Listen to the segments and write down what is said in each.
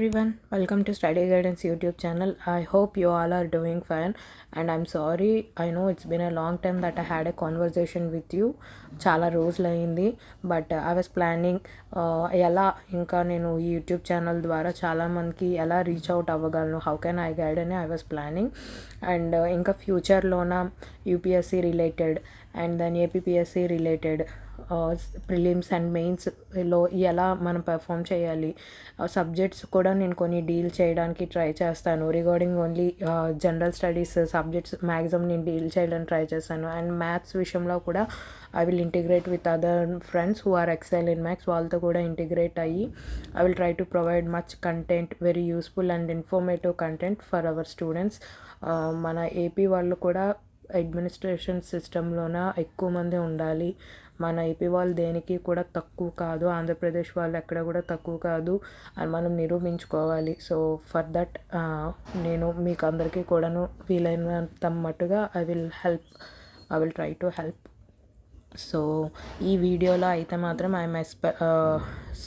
everyone welcome to study guidance youtube channel i hope you all are doing fine and i'm sorry i know it's been a long time that i had a conversation with you చాలా రోజులు అయింది but I was planning ఎలా ఇంకా నేను ఈ YouTube channel ద్వారా చాలామందికి ఎలా రీచ్ అవుట్ అవ్వగలను హౌ కెన్ ఐ గైడ్ అని ఐ వాస్ ప్లానింగ్ అండ్ ఇంకా ఫ్యూచర్లోన UPSC related and then APSC related prelims and మెయిన్స్లో ఎలా మనం పెర్ఫామ్ చేయాలి సబ్జెక్ట్స్ కూడా నేను కొన్ని డీల్ చేయడానికి ట్రై చేస్తాను. Regarding only general studies subjects maximum నేను డీల్ చేయడానికి ట్రై చేస్తాను. అండ్ మ్యాథ్స్ విషయంలో కూడా I will integrate with other friends who are excel in maths వాళ్ళతో కూడా ఇంటిగ్రేట్ అయ్యి I will try to provide much content very useful and informative content for our students మన AP వాళ్ళు కూడా administration సిస్టంలోన ఎక్కువ మంది ఉండాలి. మన ఏపీ వాళ్ళు దేనికి కూడా తక్కువ కాదు. ఆంధ్రప్రదేశ్ వాళ్ళు ఎక్కడ కూడా తక్కువ కాదు. అని మనం నిరూపించుకోవాలి. సో ఫర్ దట్ నేను మీకు అందరికీ కూడాను వీలైనంత మట్టుగా I will help I will try to help so ఈ వీడియోలో అయితే మాత్రం I'm ఎస్పె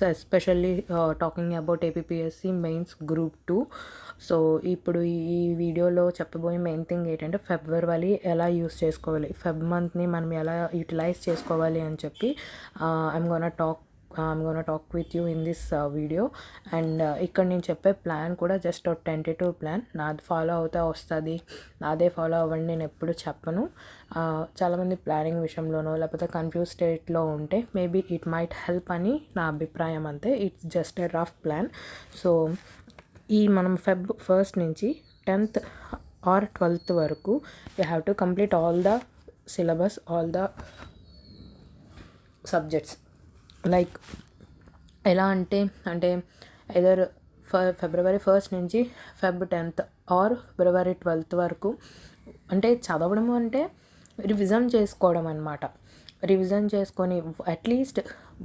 especially talking about APSC mains group two so ఇప్పుడు ఈ వీడియోలో చెప్పబోయే మెయిన్ థింగ్ ఏంటంటే ఫిబ్రవరి ఎలా యూస్ చేసుకోవాలి? ఫెబ్ మంత్ని మనం ఎలా యూటిలైజ్ చేసుకోవాలి అని చెప్పి I'm gonna talk I'm gonna talk with you in this video and ఇక్కడ నేను చెప్పే ప్లాన్ కూడా జస్ట్ టెంటేటివ్ ప్లాన్ నాది ఫాలో అవుతా వస్తుంది. నాదే ఫాలో అవ్వండి నేను ఎప్పుడు చెప్పను. చాలామంది ప్లానింగ్ విషయంలోనో లేకపోతే కన్ఫ్యూజ్ స్టేట్లో ఉంటే మేబీ ఇట్ మైట్ హెల్ప్ అని నా అభిప్రాయం అంతే. It's just a rough plan so ఈ మనం ఫెబ్ ఫస్ట్ నుంచి టెన్త్ ఆర్ ట్వెల్త్ వరకు you have to complete all the syllabus all the subjects like ఎలా అంటే అంటే ఎదర్ ఫ ఫిబ్రవరి ఫస్ట్ నుంచి Feb tenth or February twelfth వరకు అంటే చదవడం అంటే రివిజన్ చేసుకోవడం అనమాట రివిజన్ చేసుకొని అట్లీస్ట్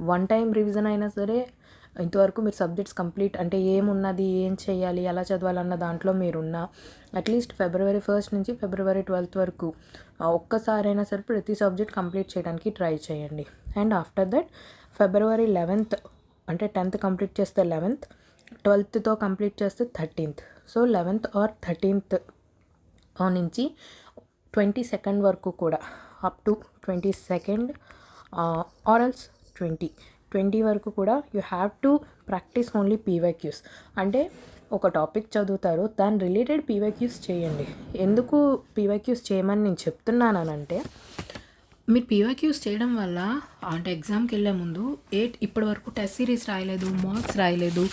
వన్ టైం రివిజన్ అయినా సరే ఇంతవరకు మీరు సబ్జెక్ట్స్ కంప్లీట్ అంటే ఏమున్నది ఏం చేయాలి ఎలా చదవాలన్న దాంట్లో మీరున్న అట్లీస్ట్ ఫిబ్రవరి ఫస్ట్ నుంచి ఫిబ్రవరి ట్వెల్త్ వరకు ఒక్కసారైనా సరే ప్రతి సబ్జెక్ట్ కంప్లీట్ చేయడానికి ట్రై చేయండి. And after that February eleventh అంటే టెన్త్ కంప్లీట్ చేస్తే లెవెన్త్ ట్వెల్త్తో కంప్లీట్ చేస్తే thirteenth. So eleventh or thirteenth నుంచి ట్వంటీ సెకండ్ వరకు కూడా అప్ టు ట్వంటీ సెకండ్ ఆరల్స్ ట్వంటీ. ట్వంటీ వరకు కూడా you have to practise only PYQs. అంటే ఒక టాపిక్ చదువుతారు దాని రిలేటెడ్ పీవైక్యూస్ చేయండి. ఎందుకు పీవైక్యూస్ చేయమని నేను చెప్తున్నానంటే మీరు పీవైక్యూస్ చేయడం వల్ల అంటే ఎగ్జామ్కి వెళ్ళే ముందు ఎయిట్ ఇప్పటి వరకు టెస్ట్ సిరీస్ రాయలేదు మార్క్స్ రాయలేదు.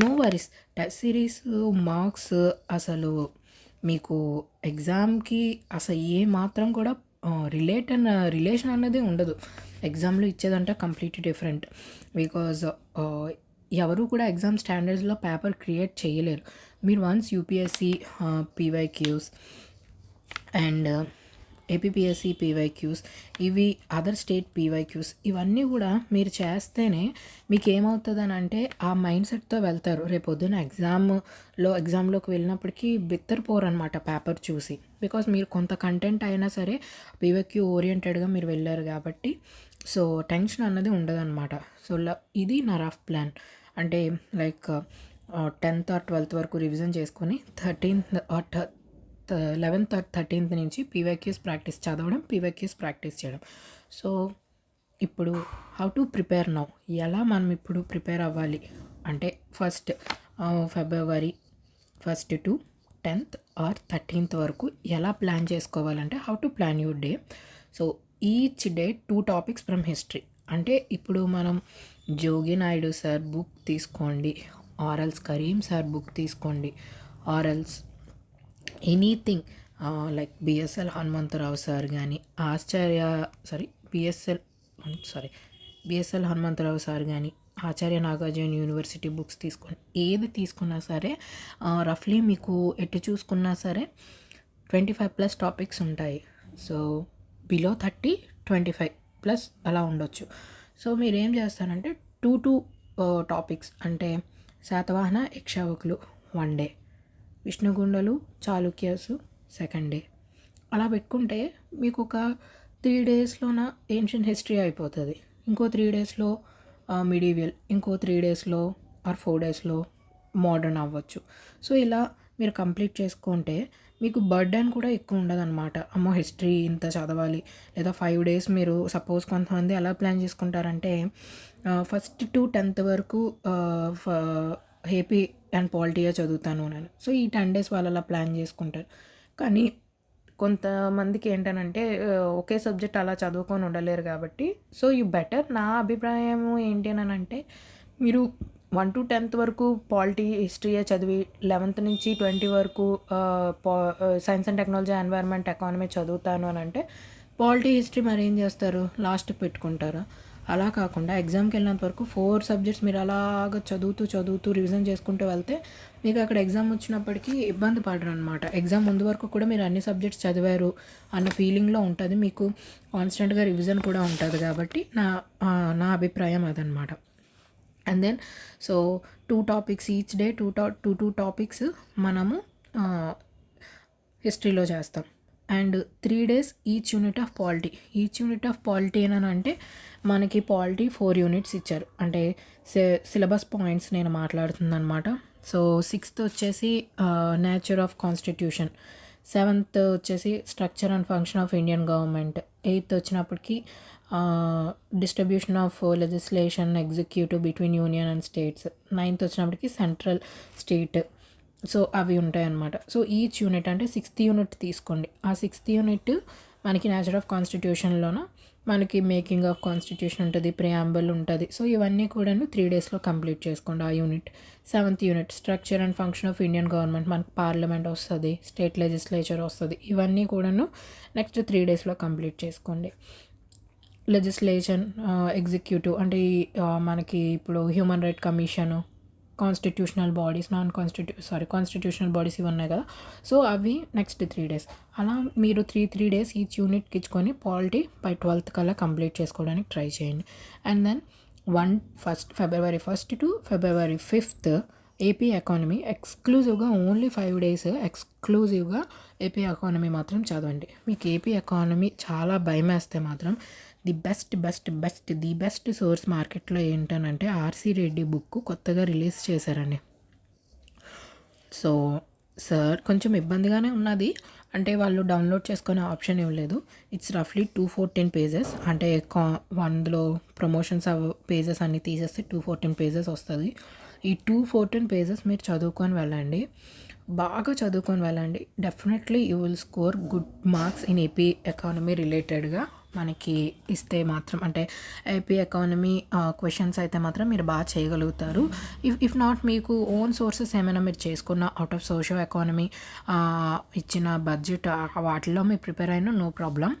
No worries. Test series marks అసలు మీకు ఎగ్జామ్కి అసలు ఏ మాత్రం కూడా రిలేట్ అన్న రిలేషన్ అన్నది ఉండదు. ఎగ్జామ్లో ఇచ్చేదంటే కంప్లీట్ డిఫరెంట్ బికాజ్ ఎవరు కూడా ఎగ్జామ్ స్టాండర్డ్స్లో పేపర్ క్రియేట్ చేయలేరు. మీరు once UPSC PYQs and APPSC PYQs ఇవి అదర్ స్టేట్ పీవైక్యూస్ ఇవన్నీ కూడా మీరు చేస్తేనే మీకు ఏమవుతుందని అంటే ఆ మైండ్ సెట్తో వెళ్తారు. రేపొద్దున ఎగ్జామ్లో ఎగ్జామ్లోకి వెళ్ళినప్పటికీ బిత్తరపోరు అనమాట పేపర్ చూసి. బికాస్ మీరు కొంత కంటెంట్ అయినా సరే పీవైక్యూ ఓరియంటెడ్గా మీరు వెళ్ళారు కాబట్టి సో టెన్షన్ అన్నది ఉండదన్నమాట. సో ఇది నా రఫ్ ప్లాన్ అంటే లైక్ టెన్త్ ఆర్ ట్వెల్త్ వరకు రివిజన్ చేసుకొని థర్టీన్త్ ఆర్ లెవెన్త్ థర్టీన్త్ నుంచి పీవైక్యూస్ ప్రాక్టీస్ చదవడం పీవైక్యూస్ ప్రాక్టీస్ చేయడం. సో ఇప్పుడు హౌ టు ప్రిపేర్ నౌ ఎలా మనం ఇప్పుడు ప్రిపేర్ అవ్వాలి? అంటే first February first to tenth or thirteenth వరకు ఎలా ప్లాన్ చేసుకోవాలంటే how to plan your day so each day two topics from history అంటే ఇప్పుడు మనం జోగి నాయుడు సార్ బుక్ తీసుకోండి ఆర్ఎల్స్ కరీం సార్ బుక్ తీసుకోండి or else anything like BSL Hanumantharao sir కానీ Acharya sorry BSL sorry BSL Hanumantharao sir కానీ Acharya Nagarjuna university books తీసుకొని ఏది తీసుకున్నా సరే రఫ్లీ మీకు ఎటు చూసుకున్నా సరే ట్వంటీ ఫైవ్ ప్లస్ టాపిక్స్ ఉంటాయి. So below thirty twenty five plus అలా ఉండొచ్చు. సో మీరు ఏం చేస్తారంటే టూ టూ టాపిక్స్ అంటే శాతవాహన యక్షావకులు వన్ డే విష్ణుగుండలు చాళుక్యాసు సెకండ్ డే అలా పెట్టుకుంటే మీకు ఒక త్రీ డేస్లోన ఏన్షియన్ హిస్టరీ అయిపోతుంది. ఇంకో త్రీ డేస్లో మిడీవియల్ ఇంకో త్రీ డేస్లో ఆర్ ఫోర్ డేస్లో మోడర్న్ అవ్వచ్చు. సో ఇలా మీరు కంప్లీట్ చేసుకుంటే మీకు బర్డెన్ కూడా ఎక్కువ ఉండదన్నమాట. అమ్మో హిస్టరీ ఇంత చదవాలి. లేదా ఫైవ్ డేస్ మీరు సపోజ్ కొంతమంది ఎలా ప్లాన్ చేసుకుంటారంటే ఫస్ట్ టు టెన్త్ వరకు ఏపీ అండ్ పాలిటీయే చదువుతాను నేను సో ఈ టెన్ డేస్ వాళ్ళు అలా ప్లాన్ చేసుకుంటారు. కానీ కొంతమందికి ఏంటనంటే ఒకే సబ్జెక్ట్ అలా చదువుకొని ఉండలేరు కాబట్టి సో యు బెటర్ నా అభిప్రాయం ఏంటి అని అంటే మీరు వన్ టు టెన్త్ వరకు పాలిటీ హిస్టరీయే చదివి లెవెన్త్ నుంచి ట్వంటీ వరకు science and technology environment economy చదువుతాను అని అంటే పాలిటీ హిస్టరీ మరి ఏం చేస్తారు? లాస్ట్ పెట్టుకుంటారు? అలా కాకుండా ఎగ్జామ్కి వెళ్ళినంత వరకు ఫోర్ సబ్జెక్ట్స్ మీరు అలాగ చదువుతూ చదువుతూ రివిజన్ చేసుకుంటూ వెళ్తే మీకు అక్కడ ఎగ్జామ్ వచ్చినప్పటికీ ఇబ్బంది పడరు అనమాట ఎగ్జామ్ ముందు వరకు కూడా మీరు అన్ని సబ్జెక్ట్స్ చదివారు అన్న ఫీలింగ్లో ఉంటుంది. మీకు కాన్స్టెంట్గా రివిజన్ కూడా ఉంటుంది కాబట్టి నా నా అభిప్రాయం అదనమాట and then so two topics each day two టా టూ టూ టాపిక్స్ మనము హిస్టరీలో చేస్తాం. And three days each unit of polity each unit of polity అని అంటే మనకి పాలిటీ ఫోర్ యూనిట్స్ ఇచ్చారు. అంటే సిలబస్ పాయింట్స్ నేను మాట్లాడుతుంది అనమాట సో సిక్స్త్ వచ్చేసి నేచర్ ఆఫ్ కాన్స్టిట్యూషన్. సెవెంత్ వచ్చేసి structure and function of Indian government. Eighth వచ్చినప్పటికి distribution of legislation executive between union and states. Ninth వచ్చినప్పటికి సెంట్రల్ స్టేట్. సో అవి ఉంటాయి అన్నమాట సో ఈచ్ యూనిట్ అంటే సిక్స్త్ యూనిట్ తీసుకోండి. ఆ సిక్స్త్ యూనిట్ మనకి నేచర్ ఆఫ్ కాన్స్టిట్యూషన్లోనూ మనకి మేకింగ్ ఆఫ్ కాన్స్టిట్యూషన్ ఉంటుంది ప్రియాంబుల్ ఉంటుంది. సో ఇవన్నీ కూడాను త్రీ డేస్లో కంప్లీట్ చేసుకోండి ఆ unit. Seventh unit structure and function of Indian government మనకి పార్లమెంట్ వస్తుంది స్టేట్ లెజిస్లేచర్ వస్తుంది. ఇవన్నీ కూడాను నెక్స్ట్ త్రీ డేస్లో కంప్లీట్ చేసుకోండి. లెజిస్లేషన్ ఎగ్జిక్యూటివ్ అంటే మనకి ఇప్పుడు human right commission constitutional bodies non constitu sorry constitutional bodies ఇవి ఉన్నాయి కదా. సో అవి నెక్స్ట్ త్రీ డేస్ అలా మీరు త్రీ త్రీ డేస్ ఈచ్ యూనిట్కి ఇచ్చుకొని పాలిటీ బై ట్వెల్త్ కల్లా కంప్లీట్ చేసుకోవడానికి ట్రై చేయండి. And then one first February first to February fifth AP economy ఎక్స్క్లూజివ్గా ఓన్లీ ఫైవ్ డేస్ ఎక్స్క్లూజివ్గా ఏపీ ఎకానమీ మాత్రం చదవండి. మీకు ఏపీ ఎకానమీ చాలా భయం వేస్తే మాత్రం the best best best the best source మార్కెట్లో ఏంటనంటే ఆర్సీ రెడ్డి బుక్ కొత్తగా రిలీజ్ చేశారండి. సో సార్ కొంచెం ఇబ్బందిగానే ఉన్నది. అంటే వాళ్ళు డౌన్లోడ్ చేసుకునే ఆప్షన్ ఇవ్వలేదు ఇట్స్ రఫ్లీ టూ ఫోర్టీన్ పేజెస్ అంటే కా వందలో ప్రమోషన్స్ పేజెస్ అన్నీ తీసేస్తే టూ ఫోర్టీన్ పేజెస్ వస్తుంది. ఈ టూ ఫోర్టీన్ పేజెస్ మీరు చదువుకొని వెళ్ళండి. బాగా చదువుకొని వెళ్ళండి. Definitely you will score good marks in AP economy రిలేటెడ్గా మనకి ఇస్తే మాత్రం అంటే ఏపీ ఎకానమీ క్వశ్చన్స్ అయితే మాత్రం మీరు బాగా చేయగలుగుతారు. ఇఫ్ ఇఫ్ నాట్ మీకు ఓన్ సోర్సెస్ ఏమైనా మీరు చేసుకున్న అవుట్ ఆఫ్ సోషో ఎకానమీ ఇచ్చిన బడ్జెట్ వాటిలో మీరు ప్రిపేర్ అయినా no problem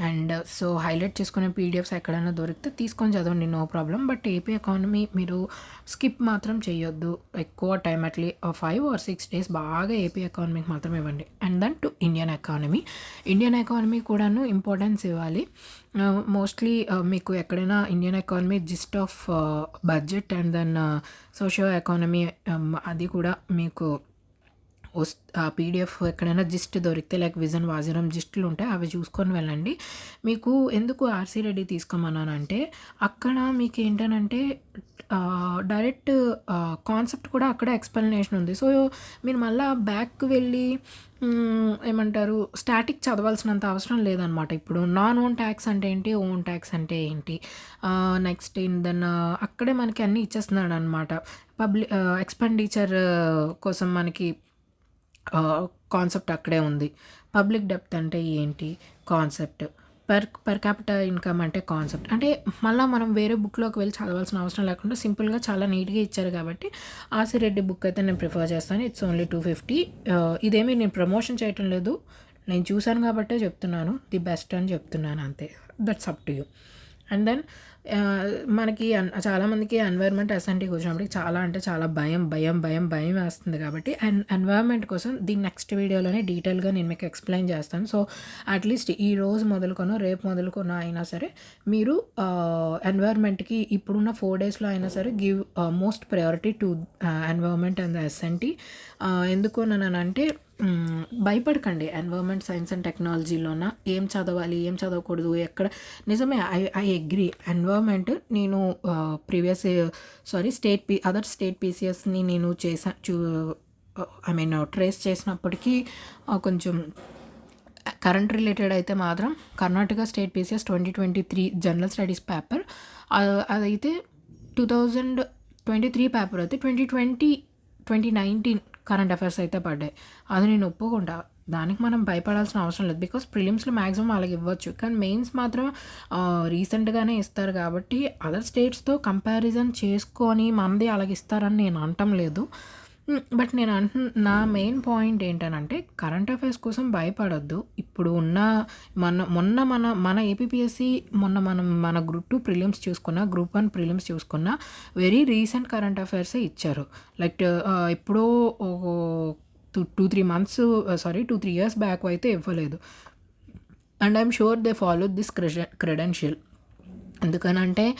and so highlight చేసుకునే పీడిఎఫ్స్ ఎక్కడైనా దొరికితే తీసుకొని చదవండి no problem. But AP economy మీరు స్కిప్ మాత్రం చేయొద్దు. ఎక్కువ time at least five or six days బాగా ఏపీ ఎకానమీకి మాత్రం ఇవ్వండి. And then to Indian economy. Indian economy కూడాను ఇంపార్టెన్స్ ఇవ్వాలి. మోస్ట్లీ మీకు ఎక్కడైనా Indian economy gist of budget and then socio economy అది కూడా మీకు ఆ పీడిఎఫ్ ఎక్కడైనా జిస్ట్ దొరికితే లైక్ విజన్ వాజరం జిస్టులు ఉంటాయి అవి చూసుకొని వెళ్ళండి. మీకు ఎందుకు ఆర్సీ రెడ్డి తీసుకోమన్నానంటే అక్కడ మీకు ఏంటనంటే డైరెక్ట్ కాన్సెప్ట్ కూడా అక్కడ ఎక్స్ప్లెనేషన్ ఉంది. సో మీరు మళ్ళీ బ్యాక్ వెళ్ళి ఏమంటారు స్టాటిక్ చదవాల్సినంత అవసరం లేదనమాట. ఇప్పుడు నాన్ ఓన్ ట్యాక్స్ అంటే ఏంటి ఓన్ ట్యాక్స్ అంటే ఏంటి? నెక్స్ట్ దెన్ అక్కడే మనకి అన్నీ ఇచ్చేస్తున్నాడు అనమాట పబ్లిక్ ఎక్స్పెండిచర్ కోసం మనకి కాన్సెప్ట్ అక్కడే ఉంది. పబ్లిక్ డెప్త్ అంటే ఏంటి? Concept per per capital income అంటే కాన్సెప్ట్ అంటే మళ్ళీ మనం వేరే బుక్లోకి వెళ్ళి చదవాల్సిన అవసరం లేకుండా సింపుల్గా చాలా నీట్గా ఇచ్చారు కాబట్టి ఆసిరెడ్డి బుక్ అయితే నేను ప్రిఫర్ చేస్తాను. ఇట్స్ ఓన్లీ టూ ఫిఫ్టీ ఇదేమీ నేను ప్రమోషన్ చేయటం లేదు. నేను చూశాను కాబట్టే చెప్తున్నాను. ది బెస్ట్ అని చెప్తున్నాను అంతే. That's up to you and then మనకి చాలామందికి ఎన్వైర్న్మెంట్ అసెంట్కి వచ్చినప్పటికి చాలా అంటే చాలా భయం భయం భయం భయం వేస్తుంది కాబట్టి అండ్ ఎన్వైర్న్మెంట్ కోసం దీని నెక్స్ట్ వీడియోలోనే డీటెయిల్గా నేను మీకు ఎక్స్ప్లెయిన్ చేస్తాను. సో అట్లీస్ట్ ఈ రోజు మొదలుకొనో రేపు మొదలుకొనో అయినా సరే మీరు ఎన్వైర్న్మెంట్కి ఇప్పుడున్న ఫోర్ డేస్లో అయినా సరే give most priority to environment and SNT ఎందుకు అంటే భయపడకండి. ఎన్వైర్మెంట్ సైన్స్ అండ్ టెక్నాలజీలోన ఏం చదవాలి ఏం చదవకూడదు ఎక్కడ నిజమే ఐ ఐ అగ్రి ఎన్వైర్మెంట్ నేను previous sorry state P other state పీసీఎస్ని నేను చేసా చూ ఐ మీన్ ట్రేస్ చేసినప్పటికీ కొంచెం కరెంట్ రిలేటెడ్ అయితే మాత్రం Karnataka state PCS twenty twenty three general studies paper అదైతే two thousand twenty three paper అయితే twenty twenty twenty nineteen current affairs అయితే పడ్డాయి. అది నేను ఒప్పుకుంటా. దానికి మనం భయపడాల్సిన అవసరం లేదు. బికాస్ ప్రిలిమ్స్లో మ్యాక్సిమం వాళ్ళకి ఇవ్వచ్చు. కానీ మెయిన్స్ మాత్రం రీసెంట్గానే ఇస్తారు కాబట్టి అదర్ స్టేట్స్తో కంపారిజన్ చేసుకొని మనది అలాగే ఇస్తారని నేను అనటం లేదు. బట్ నేను అంటు నా మెయిన్ పాయింట్ ఏంటనంటే కరెంట్ అఫైర్స్ కోసం భయపడొద్దు. ఇప్పుడు ఉన్న మన మొన్న మన మన ఏపీఎస్సి మొన్న మనం మన గ్రూప్ టూ ప్రిలిమ్స్ చూసుకున్న గ్రూప్ వన్ ప్రిలిమ్స్ చూసుకున్న వెరీ రీసెంట్ కరెంట్ అఫైర్సే ఇచ్చారు. లైక్ ఎప్పుడో two two three months sorry two three years back అయితే ఇవ్వలేదు. And I'm sure they follow this credential. ఎందుకనంటే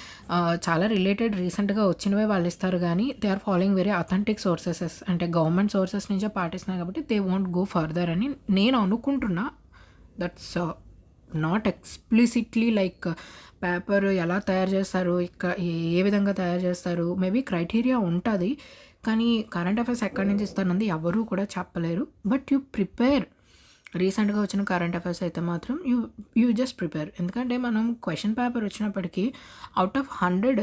చాలా రిలేటెడ్ రీసెంట్గా వచ్చినవే వాళ్ళు ఇస్తారు కానీ they are following very authentic sources అంటే గవర్నమెంట్ సోర్సెస్ నుంచే పాటిస్తున్నారు కాబట్టి దే వాంట్ గో ఫర్దర్ అని నేను అనుకుంటున్నా. That's not explicitly like paper ఎలా తయారు చేస్తారు ఇక ఏ విధంగా తయారు చేస్తారు మేబీ క్రైటీరియా ఉంటుంది కానీ కరెంట్ అఫైర్స్ ఎక్కడి నుంచి ఇస్తారన్నది ఎవరూ కూడా చెప్పలేరు. బట్ యు ప్రిపేర్ రీసెంట్గా వచ్చిన కరెంట్ అఫైర్స్ అయితే మాత్రం యూ యూ జస్ట్ ప్రిపేర్. ఎందుకంటే మనం క్వశ్చన్ పేపర్ వచ్చినప్పటికీ అవుట్ ఆఫ్ హండ్రెడ్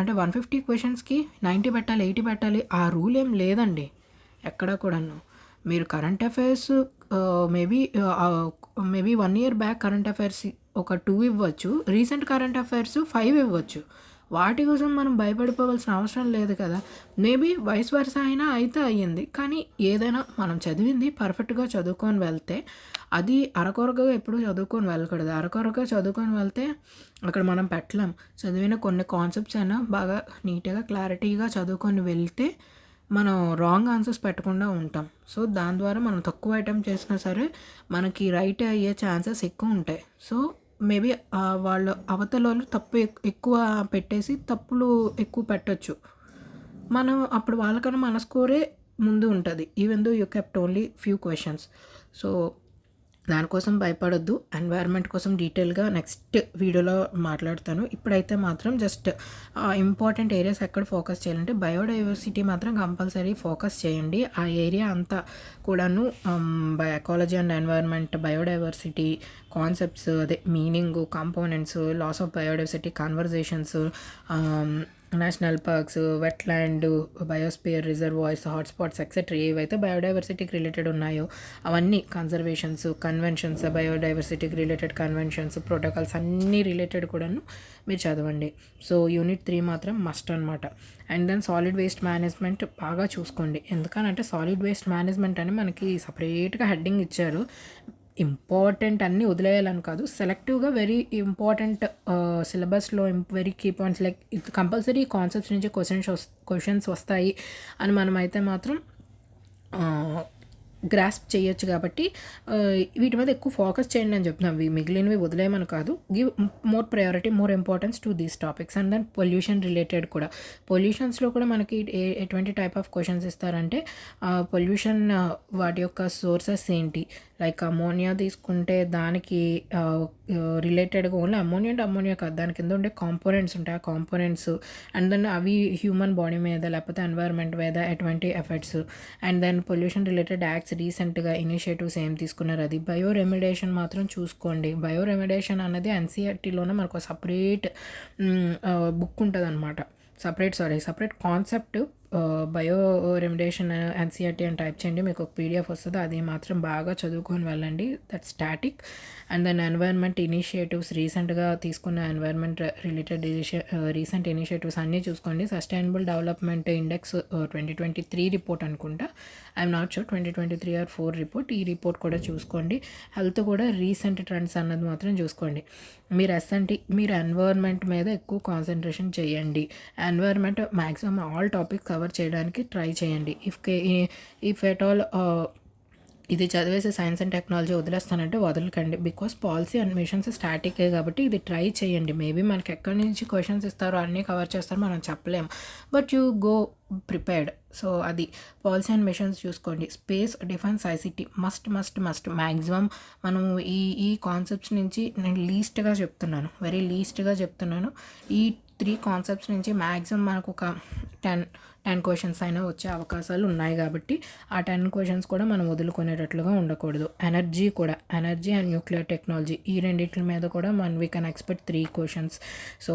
అంటే వన్ ఫిఫ్టీ క్వశ్చన్స్కి నైంటీ పెట్టాలి ఎయిటీ పెట్టాలి ఆ రూల్ ఏం లేదండి. ఎక్కడ కూడాను. మీరు current affairs maybe maybe one year back current affairs ఒక టూ ఇవ్వచ్చు. రీసెంట్ కరెంట్ అఫైర్స్ ఫైవ్ ఇవ్వచ్చు. వాటి కోసం మనం భయపడిపోవాల్సిన అవసరం లేదు కదా. మేబీ వయస్ వరుస అయినా అయితే అయ్యింది. కానీ ఏదైనా మనం చదివింది పర్ఫెక్ట్గా చదువుకొని వెళ్తే అది అరకొరగా ఎప్పుడూ చదువుకొని వెళ్ళకూడదు. అరకొరగా చదువుకొని వెళ్తే అక్కడ మనం పెట్టలేం. చదివిన కొన్ని కాన్సెప్ట్స్ అయినా బాగా నీట్గా క్లారిటీగా చదువుకొని వెళ్తే మనం రాంగ్ ఆన్సర్స్ పెట్టకుండా ఉంటాం. సో దాని ద్వారా మనం తక్కువ ఐటెం చేసినా సరే మనకి రైట్ అయ్యే ఛాన్సెస్ ఎక్కువ ఉంటాయి. సో మేబీ వాళ్ళు అవతల వాళ్ళు తప్పు ఎక్కువ పెట్టేసి తప్పులు ఎక్కువ పెట్టచ్చు. మనం అప్పుడు వాళ్ళకన్నా మన స్కోరే ముందు ఉంటుంది. Even though you kept only few questions so దానికోసం భయపడొద్దు. ఎన్వైర్న్మెంట్ కోసం డీటెయిల్గా నెక్స్ట్ వీడియోలో మాట్లాడతాను. ఇప్పుడైతే మాత్రం జస్ట్ ఇంపార్టెంట్ ఏరియాస్ ఎక్కడ ఫోకస్ చేయాలంటే బయోడైవర్సిటీ మాత్రం కంపల్సరీ ఫోకస్ చేయండి. ఆ ఏరియా అంతా కూడాను ecology and environment biodiversity concepts అదే meaning components loss of biodiversity conversations national parks wetland biosphere reservoirs hotspots etcetera ఏవైతే బయోడైవర్సిటీకి రిలేటెడ్ ఉన్నాయో అవన్నీ కన్జర్వేషన్స్ కన్వెన్షన్స్ బయోడైవర్సిటీకి రిలేటెడ్ కన్వెన్షన్స్ ప్రోటోకాల్స్ అన్నీ రిలేటెడ్ కూడాను మీరు చదవండి. సో యూనిట్ త్రీ మాత్రం మస్ట్ అనమాట and then solid waste management బాగా చూసుకోండి. ఎందుకనంటే సాలిడ్ వేస్ట్ మేనేజ్మెంట్ అని మనకి సపరేట్గా హెడ్డింగ్ ఇచ్చారు. ఇంపార్టెంట్ అన్నీ వదిలేయాలని కాదు. సెలెక్టివ్గా వెరీ ఇంపార్టెంట్ సిలబస్లో very key points like compulsory concepts నుంచి క్వశ్చన్స్ క్వశ్చన్స్ వస్తాయి అని మనం అయితే మాత్రం గ్రాస్ప్ చేయొచ్చు కాబట్టి వీటి మీద ఎక్కువ ఫోకస్ చేయండి అని చెప్తున్నాం. ఇవి మిగిలినవి వదిలేయమని కాదు. Give more priority more importance to these topics and then pollution related కూడా. పొల్యూషన్స్లో కూడా మనకి ఏ ఎటువంటి టైప్ ఆఫ్ క్వశ్చన్స్ ఇస్తారంటే పొల్యూషన్ వాటి యొక్క సోర్సెస్ ఏంటి? లైక్ అమోనియా తీసుకుంటే దానికి రిలేటెడ్గా ఓన్లీ అమ్మోనియా అంటే అమ్మోనియా కాదు. దాని కింద ఉండే కాంపోనెంట్స్ ఉంటాయి. ఆ కాంపోనెంట్స్ అండ్ దెన్ అవి హ్యూమన్ బాడీ మీద లేకపోతే ఎన్వైర్న్మెంట్ మీద ఎటువంటి effects. And then pollution related acts రీసెంట్గా ఇనిషియేటివ్స్ ఏం తీసుకున్నారు? అది బయో రెమిడేషన్ మాత్రం చూసుకోండి. బయో రెమిడేషన్ అనేది ఎన్సీఆర్టీలోనే మనకు సపరేట్ బుక్ ఉంటుంది అనమాట separate sorry separate concept bioremediation NCERT అని టైప్ చేయండి మీకు ఒక పీడిఎఫ్ వస్తుంది అది మాత్రం బాగా చదువుకొని వెళ్ళండి. That static and then environment initiatives రీసెంట్గా తీసుకున్న ఎన్వైర్న్మెంట్ రిలేటెడ్ రీసెంట్ ఇనిషియేటివ్స్ అన్నీ చూసుకోండి. Sustainable development index twenty twenty three report అనుకుంటా. I'm not sure twenty twenty three or four report ఈ రిపోర్ట్ కూడా చూసుకోండి. హెల్త్ కూడా రీసెంట్ ట్రెండ్స్ అన్నది మాత్రం చూసుకోండి. మీరు ఎస్ఎన్టీ మీరు ఎన్వైర్న్మెంట్ మీద ఎక్కువ కాన్సన్ట్రేషన్ చేయండి. Environment maximum all topic cover చేయడానికి ట్రై చేయండి. ఇఫ్ ఇఫ్ ఎట్ ఆల్ ఇది చదివేసి సైన్స్ అండ్ టెక్నాలజీ వదిలేస్తానంటే వదలకండి. బికాస్ పాలసీ అడ్మిషన్స్ స్టాటికే కాబట్టి ఇది ట్రై చేయండి. మేబీ మనకి ఎక్కడి నుంచి క్వశ్చన్స్ ఇస్తారో అన్నీ కవర్ చేస్తారో మనం చెప్పలేం but you go prepared so అది పాలసీ అండ్ మిషన్స్ చూసుకోండి. Space defence ICT must must must maximum మనం ఈ ఈ కాన్సెప్ట్స్ నుంచి నేను లీస్ట్గా చెప్తున్నాను. వెరీ లీస్ట్గా చెప్తున్నాను. ఈ త్రీ కాన్సెప్ట్స్ నుంచి మ్యాక్సిమం మనకు ఒక టెన్ టెన్ క్వశ్చన్స్ అయినా వచ్చే అవకాశాలు ఉన్నాయి కాబట్టి ఆ టెన్ క్వశ్చన్స్ కూడా మనం వదులుకునేటట్లుగా ఉండకూడదు. ఎనర్జీ కూడా ఎనర్జీ అండ్ న్యూక్లియర్ టెక్నాలజీ ఈ రెండింటి మీద కూడా మన we can expect three questions so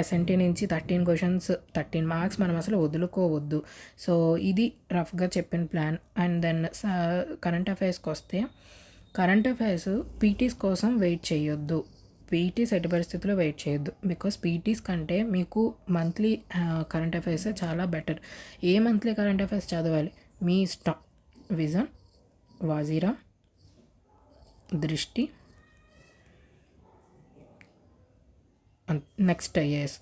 SNT నుంచి థర్టీన్ క్వశ్చన్స్ థర్టీన్ మార్క్స్ మనం అసలు వదులుకోవద్దు. సో ఇది రఫ్గా చెప్పిన ప్లాన్ అండ్ దెన్ కరెంట్ అఫైర్స్కి వస్తే కరెంట్ అఫైర్స్ పీటీస్ కోసం వెయిట్ చేయొద్దు. పీటీస్ ఎట్టి పరిస్థితుల్లో వెయిట్ చేయొద్దు. బికాస్ పీటీస్ కంటే మీకు మంత్లీ కరెంట్ అఫైర్స్ చాలా బెటర్ ఏ మంత్లీ కరెంట్ అఫైర్స్ చదవాలి? మీ ఇష్టం. Vision Vajiram Drishti next IAS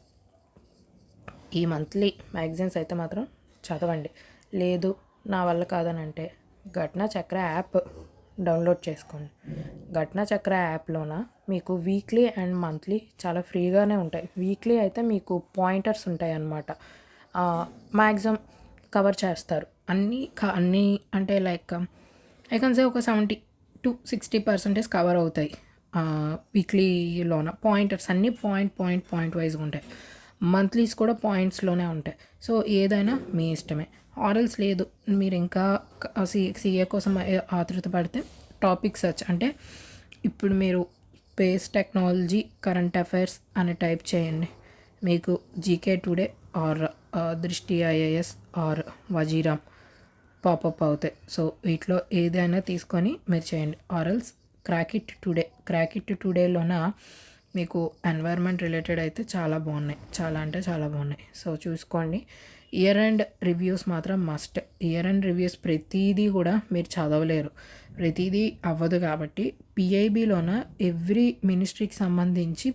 ఈ మంత్లీ మ్యాగజైన్స్ అయితే మాత్రం చదవండి. లేదు నా వల్ల కాదని అంటే ఘటన చక్ర యాప్. డౌన్లోడ్ చేసుకోండి. ఘటన చక్ర యాప్లోన మీకు వీక్లీ అండ్ మంత్లీ చాలా ఫ్రీగానే ఉంటాయి. వీక్లీ అయితే మీకు పాయింటర్స్ ఉంటాయి అన్నమాట మ్యాక్సిమం కవర్ చేస్తారు. అన్నీ క- అన్నీ అంటే లైక్ ఐ కన్ సే ఒక seventy to sixty percentage cover అవుతాయి వీక్లీలోన. పాయింటర్స్ అన్నీ పాయింట్ పాయింట్ పాయింట్ వైజ్గా ఉంటాయి. మంత్లీస్ కూడా పాయింట్స్లోనే ఉంటాయి. సో ఏదైనా మీ ఇష్టమే. ఆరల్స్ లేదు. మీరు ఇంకా సి సిఏ కోసం ఆతృత పడితే టాపిక్ సర్చ్. అంటే ఇప్పుడు మీరు స్పేస్ టెక్నాలజీ కరెంట్ అఫైర్స్ అని టైప్ చేయండి. మీకు GK today or Drishti IAS or Vajiram pop up అవుతాయి. సో వీటిలో ఏదైనా తీసుకొని మీరు చేయండి. ఆరల్స్ క్రాకిట్ టుడే. క్రాకిట్ టుడేలోన మీకు ఎన్వైర్న్మెంట్ రిలేటెడ్ అయితే చాలా బాగున్నాయి. చాలా అంటే చాలా బాగున్నాయి. సో చూసుకోండి. ఇయర్ అండ్ రివ్యూస్ మాత్రం మస్ట్ ఇయర్ అండ్ రివ్యూస్ ప్రతిదీ కూడా మీరు చదవలేరు. ప్రతిదీ అవ్వదు కాబట్టి పిఐబిలోన ఎవ్రీ మినిస్ట్రీకి సంబంధించి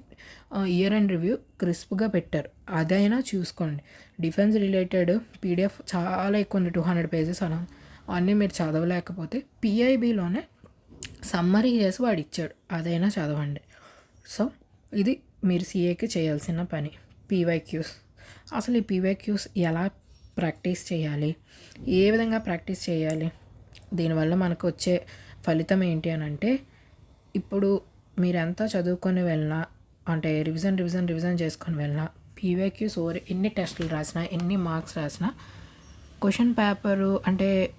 ఇయర్ అండ్ రివ్యూ క్రిస్ప్గా పెట్టారు. అదైనా చూసుకోండి. డిఫెన్స్ రిలేటెడ్ పీడిఎఫ్ చాలా ఎక్కువ ఉంది. టూ హండ్రెడ్ పేజెస్ అలా. అన్నీ మీరు చదవలేకపోతే పిఐబిలోనే సమ్మరీ చేసి వాడు ఇచ్చాడు. అదైనా చదవండి. సో ఇది మీరు సిఏకి చేయాల్సిన పని. పీవైక్యూస్ అసలు ఈ పీవైక్యూస్ ఎలా ప్రాక్టీస్ చేయాలి? ఏ విధంగా ప్రాక్టీస్ చేయాలి? దీనివల్ల మనకు వచ్చే ఫలితం ఏంటి అని అంటే ఇప్పుడు మీరెంత చదువుకొని వెళ్ళినా అంటే రివిజన్ రివిజన్ రివిజన్ చేసుకొని వెళ్ళినా పీవైక్యూస్ ఓర్ ఎన్ని టెస్టులు రాసినా ఎన్ని మార్క్స్ రాసినా క్వశ్చన్ పేపరు అంటే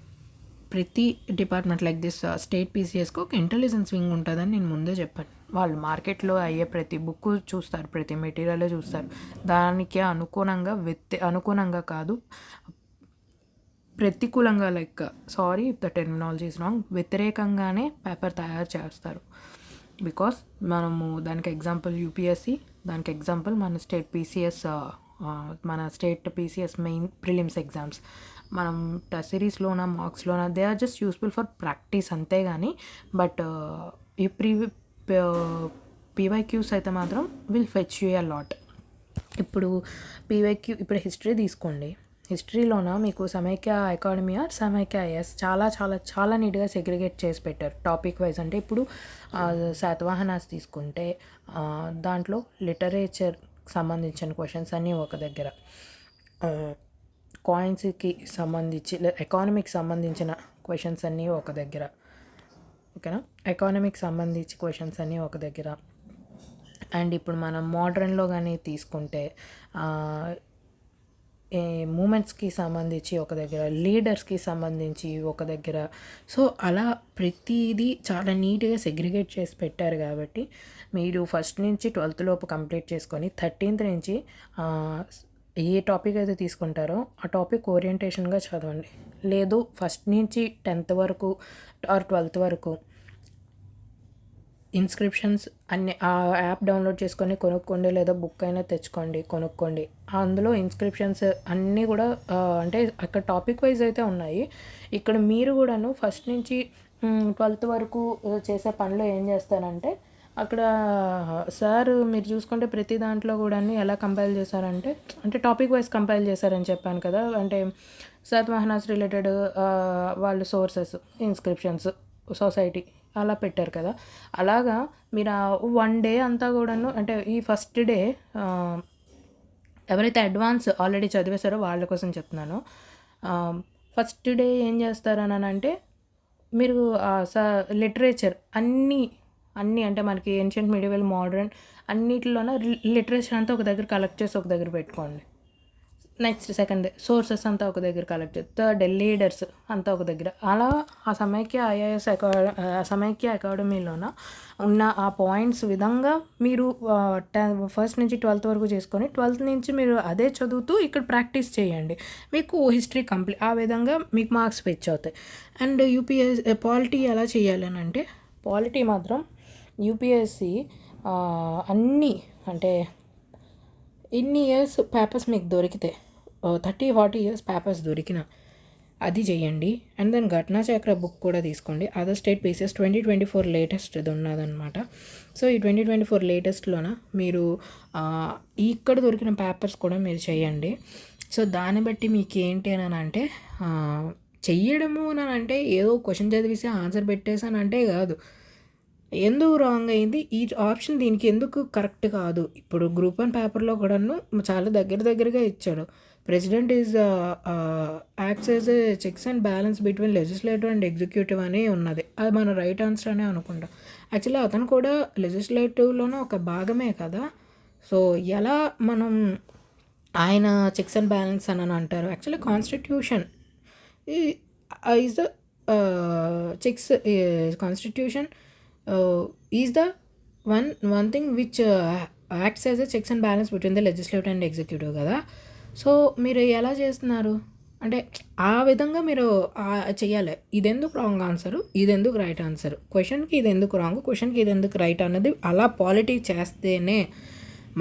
ప్రతి డిపార్ట్మెంట్ లైక్ దిస్ స్టేట్ పీసీఎస్కి ఒక ఇంటెలిజెన్స్ వింగ్ ఉంటుందని నేను ముందే చెప్పాను. వాళ్ళు మార్కెట్లో అయ్యే ప్రతి బుక్ చూస్తారు ప్రతి మెటీరియల్ చూస్తారు. దానికి అనుగుణంగా వ్యక్తి అనుగుణంగా కాదు ప్రతికూలంగా like sorry if the terminology is wrong వ్యతిరేకంగానే పేపర్ తయారు చేస్తారు. బికాస్ మనము దానికి ఎగ్జాంపుల్ యూపీఎస్సి దానికి ఎగ్జాంపుల్ మన స్టేట్ పీసీఎస్ మన state PCS main prelims exams. మనం test మార్క్స్లోన they are just useful for practice అంతే కానీ బట్ ఈ ప్రీ పీవైక్యూస్ అయితే మాత్రం will fetch you a lot. ఇప్పుడు పీవైక్యూ ఇప్పుడు హిస్టరీ తీసుకోండి. హిస్టరీలోన మీకు సమైక్య అకాడమీ ఆర్ సమైక్య ఐఎస్ చాలా చాలా చాలా నీట్గా సెగ్రిగేట్ చేసి పెట్టారు. టాపిక్ వైజ్ అంటే ఇప్పుడు శాతవాహనాస్ తీసుకుంటే దాంట్లో లిటరేచర్ సంబంధించిన క్వశ్చన్స్ అన్నీ ఒక దగ్గర. కాయిన్స్కి సంబంధించి ఎకానమీకి సంబంధించిన క్వశ్చన్స్ అన్నీ ఒక దగ్గర. ఓకేనా? ఎకానమీకి సంబంధించి క్వశ్చన్స్ అన్నీ ఒక దగ్గర. అండ్ ఇప్పుడు మనం మోడ్రన్లో కానీ తీసుకుంటే మూమెంట్స్కి సంబంధించి ఒక దగ్గర లీడర్స్కి సంబంధించి ఒక దగ్గర. సో అలా ప్రతిదీ చాలా నీట్గా సెగ్రిగేట్ చేసి పెట్టారు కాబట్టి మీరు ఫస్ట్ నుంచి ట్వెల్త్ లోపు కంప్లీట్ చేసుకొని థర్టీన్త్ నుంచి ఏ టాపిక్ అయితే తీసుకుంటారో ఆ టాపిక్ ఓరియంటేషన్గా చదవండి. లేదు ఫస్ట్ నుంచి టెన్త్ వరకు ఆర్ ట్వెల్త్ వరకు ఇన్స్క్రిప్షన్స్ అన్ని ఆ యాప్ డౌన్లోడ్ చేసుకొని కొనుక్కోండి లేదా బుక్ అయినా తెచ్చుకోండి కొనుక్కోండి. అందులో ఇన్స్క్రిప్షన్స్ అన్నీ కూడా అంటే అక్కడ టాపిక్ వైజ్ అయితే ఉన్నాయి. ఇక్కడ మీరు కూడాను ఫస్ట్ నుంచి ట్వెల్త్ వరకు చేసే పనిలో ఏం చేస్తారంటే అక్కడ సార్ మీరు చూసుకుంటే ప్రతి దాంట్లో కూడా ఎలా కంపైల్ చేశారంటే అంటే టాపిక్ వైజ్ కంపైల్ చేశారని చెప్పాను కదా అంటే మహనాస్ రిలేటెడ్ వాళ్ళు సోర్సెస్ ఇన్స్క్రిప్షన్స్ సొసైటీ అలా పెట్టారు కదా. అలాగా మీరు వన్ డే అంతా కూడాను అంటే ఈ ఫస్ట్ డే ఎవరైతే అడ్వాన్స్ ఆల్రెడీ చదివేశారో వాళ్ళ కోసం చెప్తున్నాను. ఫస్ట్ డే ఏం చేస్తారని అంటే మీరు స లిటరేచర్ అన్నీ అన్నీ అంటే మనకి ఏన్షియంట్ మీడియవల్ మోడర్న్ అన్నిటిలోన లిటరేచర్ అంతా ఒక దగ్గర కలెక్ట్ చేసి ఒక దగ్గర పెట్టుకోండి. నెక్స్ట్ సెకండ్ సోర్సెస్ అంతా ఒక దగ్గర కలెక్ట్ చేసి థర్డ్ లీడర్స్ అంతా ఒక దగ్గర. అలా ఆ సమైక్య ఐఏఎస్ అకాడ సమైక్య అకాడమీలోన ఉన్న ఆ పాయింట్స్ విధంగా మీరు టెన్ ఫస్ట్ నుంచి ట్వెల్త్ వరకు చేసుకొని ట్వెల్త్ నుంచి మీరు అదే చదువుతూ ఇక్కడ ప్రాక్టీస్ చేయండి. మీకు హిస్టరీ కంప్లీట్ ఆ విధంగా మీకు మార్క్స్ పెచ్ అవుతాయి. అండ్ యూపీఎస్ పాలిటీ ఎలా చేయాలని అంటే పాలిటీ మాత్రం యూపీఎస్సి అన్నీ అంటే ఇన్ని ఇయర్స్ పేపర్స్ మీకు దొరికితే థర్టీ ఫార్టీ ఇయర్స్ పేపర్స్ దొరికిన అది చేయండి. అండ్ దెన్ ఘటనా చక్ర బుక్ కూడా తీసుకోండి. Other state PCS twenty twenty four latest ఇది ఉన్నదనమాట సో ఈ ట్వంటీ ట్వంటీ ఫోర్ లేటెస్ట్లోన మీరు ఇక్కడ దొరికిన పేపర్స్ కూడా మీరు చేయండి. సో దాన్ని బట్టి మీకు ఏంటి అని అంటే చెయ్యడము అని అంటే ఏదో క్వశ్చన్ చదివిస్తే ఆన్సర్ పెట్టేసానంటే కాదు. ఎందుకు రాంగ్ అయింది? ఈ ఆప్షన్ దీనికి ఎందుకు కరెక్ట్ కాదు? ఇప్పుడు గ్రూప్ వన్ పేపర్లో కూడాను చాలా దగ్గర దగ్గరగా ఇచ్చాడు. President is acts as a checks and balance between legislative and executive అని ఉన్నది. అది మన రైట్ ఆన్సర్ అనే అనుకుంటాం. యాక్చువల్లీ అతను కూడా లెజిస్లేటివ్లోనే ఒక భాగమే కదా. సో ఎలా మనం ఆయన చెక్స్ అండ్ బ్యాలెన్స్ అని అంటారు? Actually constitution is the checks constitution is the one one thing which acts as a checks and balance between the legislative and executive కదా. సో మీరు ఎలా చేస్తున్నారు? అంటే ఆ విధంగా మీరు చేయాలి ఇది ఎందుకు రాంగ్ ఆన్సరు ఇది ఎందుకు రైట్ ఆన్సర్ క్వశ్చన్కి ఇది ఎందుకు రాంగ్ క్వశ్చన్కి ఇది ఎందుకు రైట్ అన్నది అలా పాలిటీ చేస్తేనే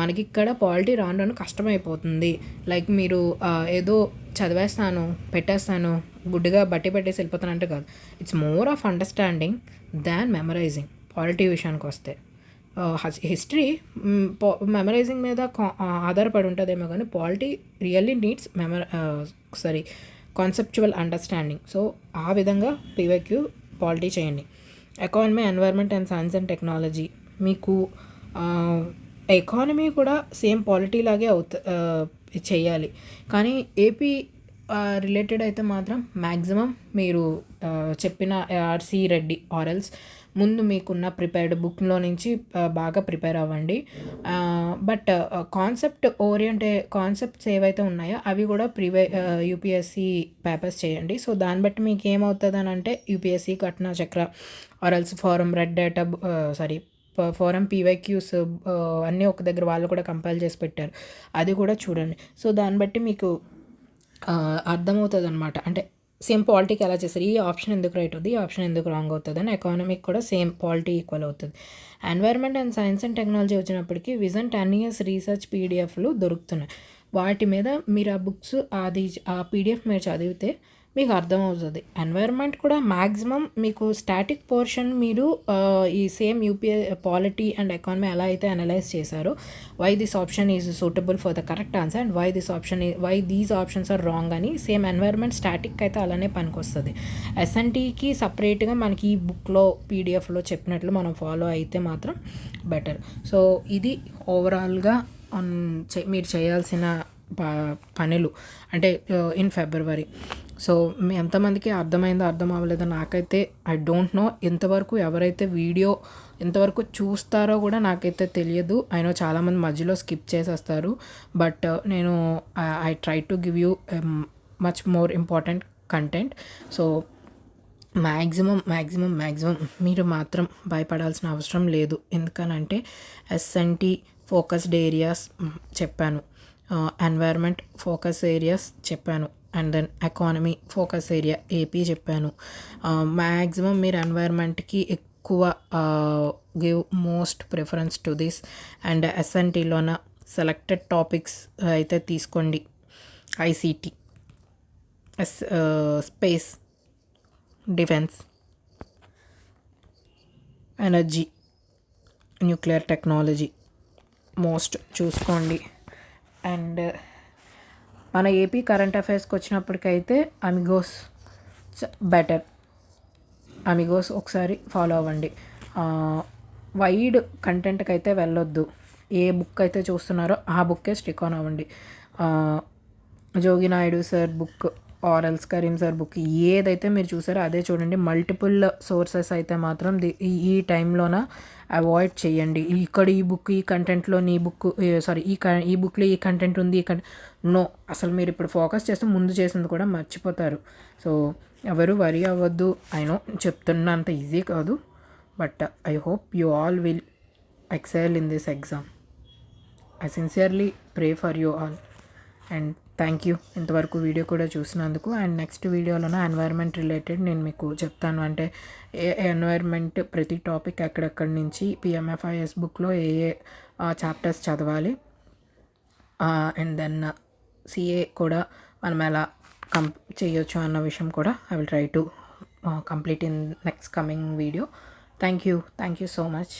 మనకి ఇక్కడ పాలిటీ రాను రాను కష్టమైపోతుంది. లైక్ మీరు uh, ఏదో చదివేస్తాను పెట్టేస్తాను గుడ్డిగా బట్టి పెట్టేసి వెళ్ళిపోతాను అంటే కాదు. It's more of understanding than memorising polity విషయానికి వస్తే. హిస్టరీ మెమరైజింగ్ మీద ఆధారపడి ఉంటుందేమో కానీ polity really needs మెమర sorry conceptual understanding so ఆ విధంగా పీవైక్యూ పాలిటీ చేయండి. Economy environment and science and technology మీకు ఎకానమీ కూడా సేమ్ పాలిటీ లాగే అవుత చేయాలి. కానీ ఏపీ రిలేటెడ్ అయితే మాత్రం మ్యాక్సిమం మీరు చెప్పిన ఆర్సి రెడ్డి ఆర్ఎల్స్ ముందు మీకున్న ప్రిపేర్డ్ బుక్లో నుంచి బాగా ప్రిపేర్ అవ్వండి. బట్ కాన్సెప్ట్ ఓరియంటే కాన్సెప్ట్స్ ఏవైతే ఉన్నాయో అవి కూడా ప్రివే యూపీఎస్సి పేపర్స్ చేయండి. సో దాన్ని బట్టి మీకు ఏమవుతుంది అని అంటే యూపీఎస్సి కట్న చక్ర ఆర్ఎల్స్ form red data sorry forum PYQs అన్నీ ఒక దగ్గర వాళ్ళు కూడా కంపైల్ చేసి పెట్టారు. అది కూడా చూడండి. సో దాన్ని బట్టి మీకు అర్థమవుతుంది అనమాట అంటే సేమ్ పాలిటీకి ఎలా చేస్తారు? ఈ ఆప్షన్ ఎందుకు రైట్ అవుతుంది ఈ ఆప్షన్ ఎందుకు రాంగ్ అవుతుంది? అని ఎకానమిక్ కూడా సేమ్ పాలిటీ ఈక్వల్ అవుతుంది. Environment and science and technology వచ్చినప్పటికీ విజన్ టెన్ ఇయర్స్ రీసెర్చ్ పీడిఎఫ్లు దొరుకుతున్నాయి. వాటి మీద మీరు ఆ బుక్స్ అది ఆ పీడిఎఫ్ మీరు చదివితే మీకు అర్థమవుతుంది. ఎన్వైర్న్మెంట్ కూడా మ్యాక్సిమం మీకు స్టాటిక్ పోర్షన్ మీరు ఈ same UPI polity and economy ఎలా అయితే అనలైజ్ చేశారో why this option is suitable for the correct answer and why this option why these options are wrong అని సేమ్ ఎన్వైర్న్మెంట్ స్టాటిక్ అయితే అలానే పనికొస్తుంది. ఎస్ఎన్టీకి సపరేట్గా మనకి ఈ బుక్లో పీడిఎఫ్లో చెప్పినట్లు మనం ఫాలో అయితే మాత్రం బెటర్ సో ఇది ఓవరాల్గా మీరు చేయాల్సిన పనులు. అంటే ఇన్ ఫిబ్రవరి సో మీ ఎంతమందికి అర్థమైందో అర్థం అవ్వలేదో నాకైతే ఐ డోంట్ నో ఎంతవరకు ఎవరైతే వీడియో ఎంతవరకు చూస్తారో కూడా నాకైతే తెలియదు. అయినో చాలామంది మధ్యలో స్కిప్ చేసేస్తారు. బట్ uh, నేను I try to give you much more important content so maximum maximum maximum మీరు మాత్రం భయపడాల్సిన అవసరం లేదు. ఎందుకనంటే ఎస్ఎన్టీ ఫోకస్డ్ ఏరియాస్ చెప్పాను. ఎన్వైర్మెంట్ ఫోకస్ ఏరియాస్ చెప్పాను. And then economy focus area AP చెప్పాను. మ్యాక్సిమం మీరు ఎన్వైర్మెంట్కి ఎక్కువ give most preference to this and ఎస్ఎన్టీలోన selected topics అయితే తీసుకోండి. ICT S space defence energy nuclear technology most చూసుకోండి. అండ్ మన AP current అఫైర్స్కి వచ్చినప్పటికైతే amigos better amigos ఒకసారి ఫాలో అవ్వండి. వైడ్ కంటెంట్కి అయితే వెళ్ళొద్దు. ఏ బుక్ అయితే చూస్తున్నారో ఆ బుక్కే స్టిక్ ఆన్ అవ్వండి. జోగినాయుడు సార్ బుక్ ఆరల్స్ కరీం సార్ బుక్ ఏదైతే మీరు చూసారో అదే చూడండి. మల్టిపుల్ సోర్సెస్ అయితే మాత్రం ది- ఈ ఈ టైంలోన అవాయిడ్ చేయండి. ఇక్కడ ఈ బుక్ ఈ కంటెంట్లో ఈ బుక్ సారీ ఈ క- ఈ బుక్లో ఈ కంటెంట్ ఉంది ఈ నో అసలు మీరు ఇప్పుడు ఫోకస్ చేస్తే ముందు చేసింది కూడా మర్చిపోతారు. సో ఎవరు వరి అవ్వద్దు. అయినో చెప్తున్న అంత ఈజీ కాదు. But I hope you all will excel in this exam I sincerely pray for you all and thank you ఇంతవరకు వీడియో కూడా చూసినందుకు. అండ్ నెక్స్ట్ వీడియోలోనే ఎన్వైర్న్మెంట్ రిలేటెడ్ నేను మీకు చెప్తాను. అంటే ఏ ఎన్వైర్న్మెంట్ ప్రతి టాపిక్ ఎక్కడెక్కడి నుంచి పిఎంఎఫ్ఐఎస్ బుక్లో ఏ ఏ చాప్టర్స్ చదవాలి. అండ్ దెన్ సిఏ కూడా మనం ఎలా కం చేయొచ్చు అన్న విషయం కూడా I will try to complete in next coming video thank you thank you so much